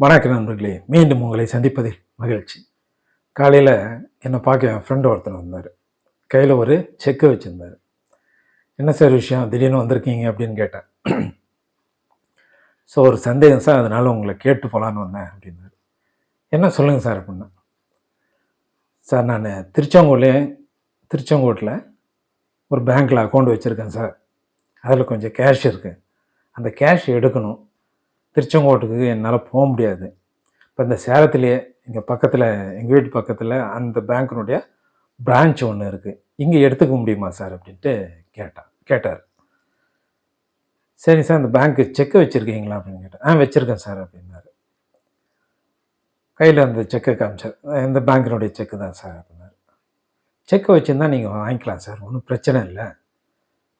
வணக்கம் நண்பர்களே மீண்டும் உங்களை சந்திப்பதில் மகிழ்ச்சி. காலையில் என்னை பார்க்க என் ஃப்ரெண்டு ஒருத்தர் வந்தார். கையில் ஒரு செக்கு வச்சுருந்தார். என்ன சார் விஷயம்? திடீர்னு வந்திருக்கீங்க? அப்படின்னு கேட்டேன். ஸோ ஒரு சந்தேகம் சார் அதனால் உங்களை கேட்டு போகலான்னு வந்தேன் அப்படின்னாரு. என்ன சொல்லுங்கள் சார் அப்படின்னா சார் நான் திருச்செங்கோட்லே திருச்செங்கோட்டில் ஒரு பேங்க்கில் அக்கௌண்ட் வச்சுருக்கேன் சார் அதில் கொஞ்சம் கேஷ் இருக்குது அந்த கேஷ் எடுக்கணும். திருச்செங்கோட்டுக்கு என்னால் போக முடியாது. இப்போ இந்த சேலத்திலேயே இங்கே பக்கத்தில் எங்கள் வீட்டு பக்கத்தில் அந்த பேங்க்கினுடைய பிரான்ச் ஒன்று இருக்குது இங்கே எடுத்துக்க முடியுமா சார் அப்படின்ட்டு கேட்டான் கேட்டார். சரி சார் அந்த பேங்க்கு செக்கு வச்சுருக்கீங்களா அப்படின்னு கேட்டேன் ஆ வச்சுருக்கேன் சார் அப்படின்னாரு. கையில் அந்த செக்கை காமிச்சார். இந்த பேங்க்கினுடைய செக்கு தான் சார் அப்படின்னாரு. செக்கை வச்சுருந்தா நீங்கள் வாங்கிக்கலாம் சார் ஒன்றும் பிரச்சனை இல்லை.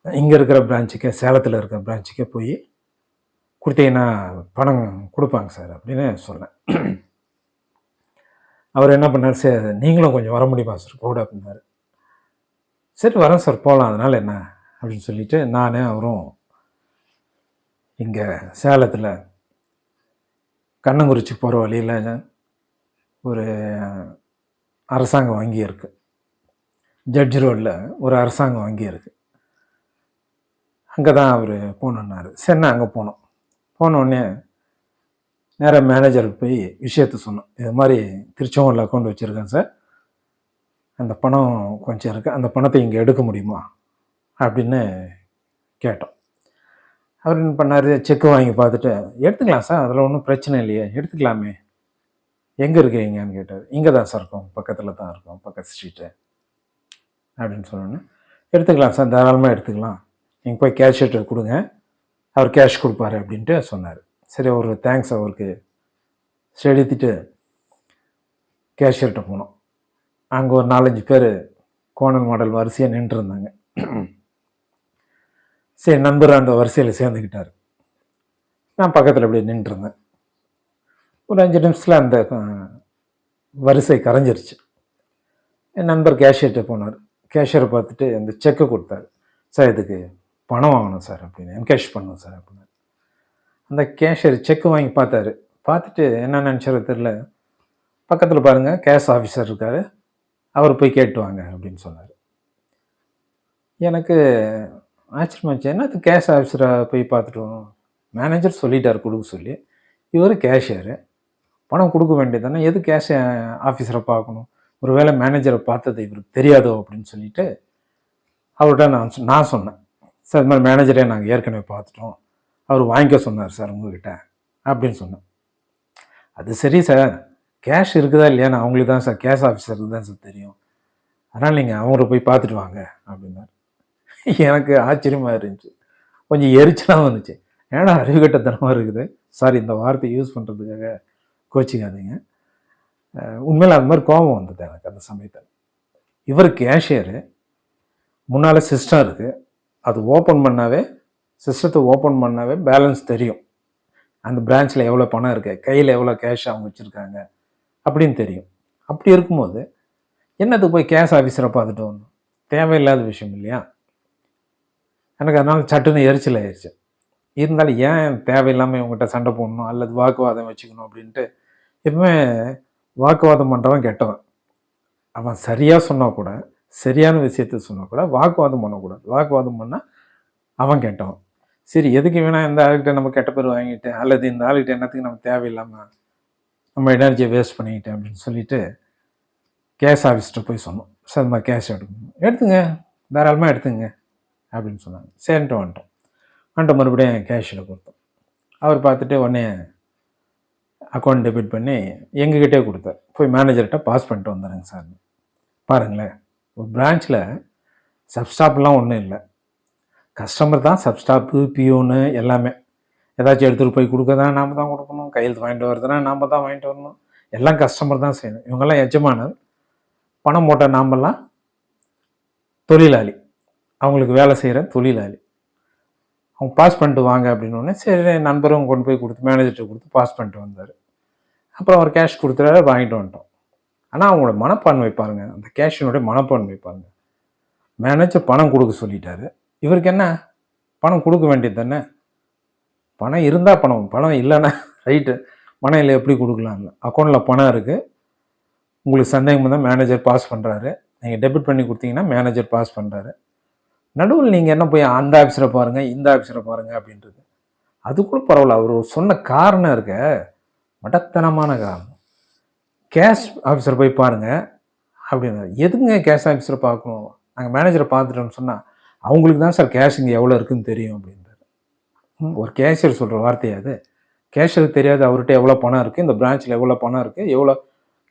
இங்கே இருக்கிற பிரான்ச்சுக்கே சேலத்தில் இருக்கிற பிரான்ச்சுக்கே போய் கொடுத்தீங்கன்னா பணம் கொடுப்பாங்க சார் அப்படின்னு சொன்னேன். அவர் என்ன பண்ணார் சார் நீங்களும் கொஞ்சம் வர முடியுமா சார்? கூட அப்படின்னாரு. சரி வரேன் சார் போகலாம் அதனால் என்ன? அப்படின்னு சொல்லிட்டு நான் அவரும் இங்கே சேலத்தில் கண்ணங்குறிச்சி போகிற வழியில் ஒரு அரசாங்க வங்கி இருக்குது ஜட்ஜ் ரோடில் ஒரு அரசாங்க வங்கி இருக்குது அங்கே தான் அவர் போகணுன்னாரு. சரிண்ணா அங்கே போனோம். போனோடனே நேராக மேனேஜருக்கு போய் விஷயத்த சொன்னோம் இது மாதிரி திருச்செங்கோடில் அக்கௌண்ட் வச்சுருக்கேன் சார் அந்த பணம் கொஞ்சம் இருக்குது அந்த பணத்தை இங்கே எடுக்க முடியுமா? அப்படின்னு கேட்டோம் அவர் என்ன பண்ணார்? செக்கு வாங்கி பார்த்துட்டு எடுத்துக்கலாம் சார் அதில் ஒன்றும் பிரச்சனை இல்லையே. எடுத்துக்கலாமே. எங்கே இருக்கிறீங்கன்னு கேட்டார். இங்கே தான் சார் இருக்கும். பக்கத்தில் தான் இருக்கும். பக்கத்து ஸ்ட்ரீட்டு அப்படின்னு சொன்னோன்னே எடுத்துக்கலாம் சார் தாராளமாக எடுத்துக்கலாம். நீங்கள் போய் கேஷ் எடுத்து கொடுங்க. அவர் கேஷ் கொடுப்பாரு அப்படின்ட்டு சொன்னார். சரி ஒரு தேங்க்ஸ் அவருக்கு. செலுத்திட்டு கேஷியர்கிட்ட போனோம். அங்கே ஒரு நாலஞ்சு பேர் கோணல் மாடல் வரிசையாக நின்றுருந்தாங்க. சரி நண்பர் அந்த வரிசையில் சேர்ந்துக்கிட்டார் நான் பக்கத்தில் அப்படியே நின்றுருந்தேன். ஒரு அஞ்சு நிமிஷத்தில் அந்த வரிசை கரைஞ்சிருச்சு. என் நண்பர் கேஷியர்கிட்ட போனார். கேஷியரை பார்த்துட்டு அந்த செக்கை கொடுத்தாரு. சார் இதுக்கு பணம் வாங்கணும் சார் அப்படின்னு என்கேஷ் பண்ணணும் சார் அப்படின்னு. அந்த கேஷியர் செக்கு வாங்கி பார்த்தாரு. பார்த்துட்டு என்ன நினச்சாரோ தெரில பக்கத்தில் பாருங்கள் கேஷ் ஆஃபீஸர் இருக்கார். அவர் போய் கேட்டு வாங்க அப்படின்னு சொன்னார். எனக்கு ஆச்சரியமாச்சு என்னது கேஷ் ஆஃபீஸரை போய் பார்த்துட்டு மேனேஜர் சொல்லிட்டார் கொடுக்க சொல்லி. இவர் கேஷியரு பணம் கொடுக்க வேண்டியது தானே எது கேஷ் ஆஃபீஸரை பார்க்கணும்? ஒருவேளை மேனேஜரை பார்த்தது இவருக்கு தெரியாதோ அப்படின்னு சொல்லிட்டு அவர்கிட்ட நான் சொ- நான் சொன்னேன். சார் இந்த மாதிரி மேனேஜரே நாங்கள் ஏற்கனவே பார்த்துட்டோம். அவர் வாங்கிக்க சொன்னார் சார் உங்ககிட்ட அப்படின்னு சொன்னேன். அது சரி சார். கேஷ் இருக்குதா இல்லையா நான் அவங்களுக்கு தான் சார் கேஷ் ஆஃபீஸருக்கு தான் சார் தெரியும். அதனால் நீங்கள் அவங்கள போய் பார்த்துட்டு வாங்க அப்படின்னாரு. எனக்கு ஆச்சரியமாக இருந்துச்சு. கொஞ்சம் எரிச்சலாக வந்துச்சு. ஏன்னா அறிவுகட்டத்தனமாக இருக்குது? சார் இந்த வார்த்தை யூஸ் பண்ணுறதுக்காக கோச்சிக்காதீங்க. உண்மையில் அந்த அது மாதிரி கோபம் வந்தது எனக்கு அந்த சமயத்தில். இவர் கேஷியரு முன்னால் சிஸ்டம் இருக்குது அது ஓப்பன் பண்ணாவே சிஸ்டத்தை ஓப்பன் பண்ணாவே பேலன்ஸ் தெரியும். அந்த பிரான்ச்சில் எவ்வளோ பணம் இருக்கு கையில் எவ்வளோ கேஷ் அவங்க வச்சுருக்காங்க அப்படின்னு தெரியும். அப்படி இருக்கும்போது என்னத்துக்கு போய் கேஷ் ஆஃபீஸரை பார்த்துட்டு வரணும்? தேவையில்லாத விஷயம் இல்லையா? எனக்கு அதனால் சட்டுன்னு எரிச்சல் ஆயிடுச்சு இருந்தாலும் ஏன் தேவையில்லாமல் இவங்ககிட்ட சண்டை போடணும்? அல்லது வாக்குவாதம் வச்சுக்கணும் அப்படின்ட்டு எப்பவுமே வாக்குவாதம் பண்ணுறவன் கெட்டவன். அவன் சரியாக சொன்னால் கூட சரியான விஷயத்த சொன்னால் கூட வாக்குவாதம் பண்ணக்கூடாது. வாக்குவாதம் பண்ணால் அவன் கெட்டவன். சரி எதுக்கு வேணால் இந்த ஆளுகிட்ட நம்ம கெட்ட பேர் வாங்கிட்டு அல்லது இந்த ஆளுகிட்ட என்னத்துக்கு நம்ம தேவையில்லாமல் நம்ம எனர்ஜியை வேஸ்ட் பண்ணிக்கிட்டேன் அப்படின்னு சொல்லிட்டு கேஷ் ஆஃபீஸ்கிட்ட போய் சொன்னோம். சார் இந்த மாதிரி கேஷ் எடுக்கணும். எடுத்துங்க. தாராளமாக எடுத்துங்க. அப்படின்னு சொன்னாங்க. சரின்ட்டு வந்துட்டோம். வந்துட்டு மறுபடியும் கேஷில் கொடுத்தோம். அவர் பார்த்துட்டு உடனே அக்கௌண்ட் டெபிட் பண்ணி எங்ககிட்டே கொடுத்தார். போய் மேனேஜர்கிட்ட பாஸ் பண்ணிட்டு வந்துடுங்க சார். பாருங்களேன். ஒரு பிரான்ச்சில் சப்ஸ்டாப்லாம் ஒன்றும் இல்லை. கஸ்டமர் தான் சப்ஸ்டாப்பு பியூனு எல்லாமே. ஏதாச்சும் எடுத்துகிட்டு போய் கொடுக்கறதா நாம் தான் கொடுக்கணும். கையெழுத்து வாங்கிட்டு வரதுனா நாம் தான் வாங்கிட்டு வரணும். எல்லாம் கஸ்டமர் தான் செய்யணும். இவங்கெல்லாம் எஜமானர். பணம் போட்ட நாமெல்லாம் தொழிலாளி. அவங்களுக்கு வேலை செய்கிற தொழிலாளி. அவங்க பாஸ் பண்ணிட்டு வாங்க அப்படின்னு சரி நண்பரும் கொண்டு போய் கொடுத்து மேனேஜர்கிட்ட கொடுத்து பாஸ் பண்ணிட்டு வந்தார். அப்புறம் அவர் கேஷ் கொடுத்துட்டாரு வாங்கிட்டு வந்துட்டோம். ஆனால் அவங்களோட மனப்பான்மை பாருங்க. அந்த கேஷினுடைய மனப்பான்மை பாருங்க. மேனேஜர் பணம் கொடுக்க சொல்லிட்டாரு. இவருக்கு என்ன? பணம் கொடுக்க வேண்டியது தானே? பணம் இருந்தால் பணம். பணம் இல்லைன்னா ரைட்டு பணம் இல்லை எப்படி கொடுக்கலாம் அக்கௌண்ட்டில் பணம் இருக்குது உங்களுக்கு சந்தேகம் இருந்தால் மேனேஜர் பாஸ் பண்ணுறாரு நீங்கள் டெபிட் பண்ணி கொடுத்தீங்கன்னா மேனேஜர் பாஸ் பண்ணுறாரு நடுவில் நீங்கள் என்ன போய் அந்த ஆஃபீஸரை பாருங்கள் இந்த ஆஃபீஸரை பாருங்கள் அப்படின்றது. அது கூட பரவாயில்ல. அவர் சொன்ன காரணம் இருக்க. மடத்தனமான காரணம். கேஷ் ஆஃபீஸர் போய் பாருங்கள் அப்படின்னாரு எதுங்க கேஷ் ஆஃபீஸரை பார்க்கணும்? நாங்கள் மேனேஜரை பார்த்துட்டோம்னு சொன்னால் அவங்களுக்கு தான் சார் கேஷ் இங்கே எவ்வளோ இருக்குன்னு தெரியும் அப்படின்றாரு. ம், ஒரு கேஷியர் சொல்கிற வார்த்தையாது அது? தெரியாது அவர்கிட்ட எவ்வளோ பணம் இருக்குது இந்த பிரான்ச்சில் எவ்வளோ பணம் இருக்குது எவ்வளோ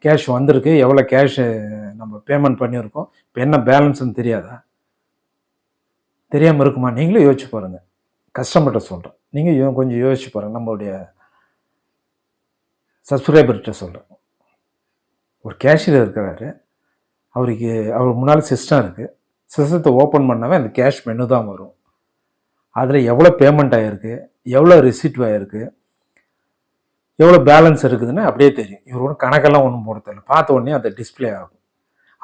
கேஷ் வந்திருக்கு எவ்வளோ கேஷ் நம்ம பேமெண்ட் பண்ணியிருக்கோம் இப்போ என்ன பேலன்ஸ்னு தெரியாதா? தெரியாமல் இருக்குமா? நீங்களும் யோசிச்சு பாருங்கள் கஸ்டமர்கிட்ட சொல்கிறேன் நீங்கள் யோ கொஞ்சம் யோசிச்சு பாருங்கள் நம்மளுடைய சப்ஸ்கிரைபர்கிட்ட சொல்கிறேன் ஒரு கேஷியர் இருக்கிறாரு. அவருக்கு அவர் முன்னால் சிஸ்டம் இருக்குது சிஸ்டத்தை ஓப்பன் பண்ணாவே அந்த கேஷ் மெனு தான் வரும். அதில் எவ்வளோ பேமெண்ட் ஆகிருக்கு எவ்வளோ ரிசீட் ஆகிருக்கு எவ்வளோ பேலன்ஸ் இருக்குதுன்னு அப்படியே தெரியும். இவர் ஒன்றும் கணக்கெல்லாம் ஒன்றும் போட தெரியல பார்த்த உடனே அது டிஸ்ப்ளே ஆகும்.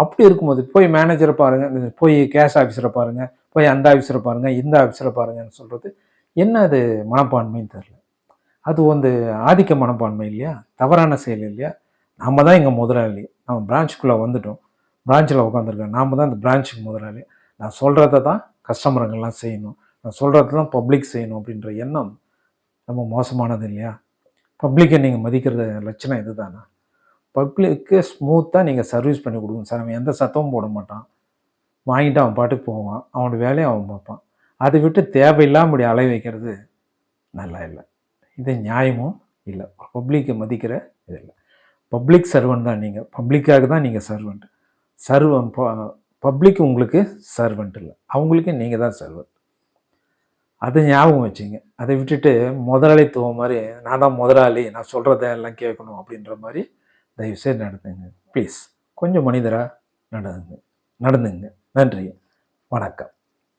அப்படி இருக்கும்போது போய் மேனேஜரை பாருங்கள் போய் கேஷ் ஆஃபீஸரை பாருங்கள் போய் அந்த ஆஃபீஸரை பாருங்கள் இந்த ஆஃபீஸரை பாருங்கன்னு சொல்கிறது என்ன அது மனப்பான்மைன்னு தெரில அது வந்து ஆதிக்க மனப்பான்மை இல்லையா? தவறான செயல் இல்லையா? நம்ம தான் எங்கள் முதலாளி நம்ம பிரான்ச்சுக்குள்ளே வந்துட்டோம். பிரான்ச்சில் உட்காந்துருக்கோம் நாம் தான் இந்த பிரான்ச்சுக்கு முதலாளி. நான் சொல்கிறத தான் கஸ்டமருங்கெல்லாம் செய்யணும். நான் சொல்கிறது தான் பப்ளிக் செய்யணும் அப்படின்ற எண்ணம் ரொம்ப மோசமானது இல்லையா? பப்ளிக்கை நீங்கள் மதிக்கிறது லட்சணம் இது தானே பப்ளிக்கு ஸ்மூத்தாக நீங்கள் சர்வீஸ் பண்ணி கொடுங்க சார் அவன் எந்த சத்தமும் போட மாட்டான். வாங்கிட்டு அவன் பாட்டுக்கு போவான். அவனோட வேலையை அவன் பார்ப்பான். அதை விட்டு தேவையில்லாம இப்படி அலை வைக்கிறது நல்லா இல்லை. இது நியாயமும் இல்லை. பப்ளிக்கை மதிக்கிற இது இல்லை. பப்ளிக் சர்வெண்ட் தான் நீங்கள் பப்ளிக்காக தான் நீங்கள் சர்வெண்ட். சர்வன் பப்ளிக் உங்களுக்கு சர்வெண்ட் இல்லை. அவங்களுக்கு நீங்கள் தான் சர்வெண்ட். அதை ஞாபகம் வச்சுங்க. அதை விட்டுட்டு முதலாளித்துவம் மாதிரி நான் தான் முதலாளி நான் சொல்கிறத எல்லாம் கேட்கணும் அப்படின்ற மாதிரி தயவுசெய்து நடந்துங்க. ப்ளீஸ் கொஞ்சம் மனிதராக நடந்துங்க. நடந்துங்க. நன்றி. வணக்கம்.